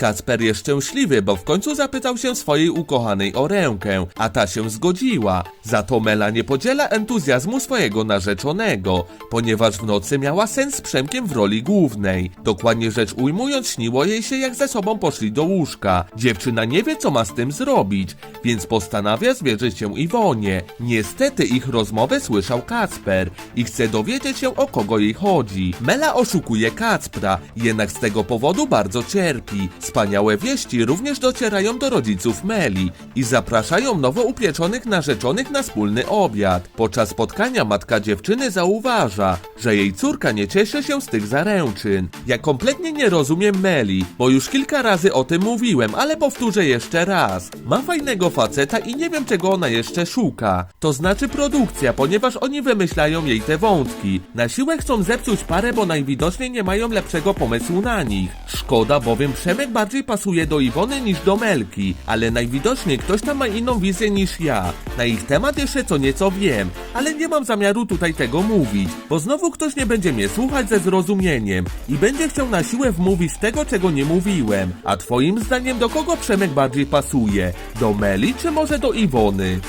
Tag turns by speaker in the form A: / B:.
A: Kacper jest szczęśliwy, bo w końcu zapytał się swojej ukochanej o rękę, a ta się zgodziła. Za to Mela nie podziela entuzjazmu swojego narzeczonego, ponieważ w nocy miała sen z Przemkiem w roli głównej. Dokładnie rzecz ujmując, śniło jej się jak ze sobą poszli do łóżka. Dziewczyna nie wie co ma z tym zrobić, więc postanawia zwierzyć się Iwonie. Niestety ich rozmowę słyszał Kacper i chce dowiedzieć się o kogo jej chodzi. Mela oszukuje Kacpra, jednak z tego powodu bardzo cierpi. Wspaniałe wieści również docierają do rodziców Meli i zapraszają nowo upieczonych narzeczonych na wspólny obiad. Podczas spotkania matka dziewczyny zauważa, że jej córka nie cieszy się z tych zaręczyn. Ja kompletnie nie rozumiem Meli, bo już kilka razy o tym mówiłem, ale powtórzę jeszcze raz. Ma fajnego faceta i nie wiem czego ona jeszcze szuka. To znaczy produkcja, ponieważ oni wymyślają jej te wątki. Na siłę chcą zepsuć parę, bo najwidoczniej nie mają lepszego pomysłu na nich. Szkoda, bowiem Przemek bardziej pasuje do Iwony niż do Melki, ale najwidoczniej ktoś tam ma inną wizję niż ja. Na ich temat jeszcze co nieco wiem, ale nie mam zamiaru tutaj tego mówić, bo znowu ktoś nie będzie mnie słuchać ze zrozumieniem i będzie chciał na siłę wmówić tego, czego nie mówiłem. A twoim zdaniem do kogo Przemek bardziej pasuje? Do Meli czy może do Iwony?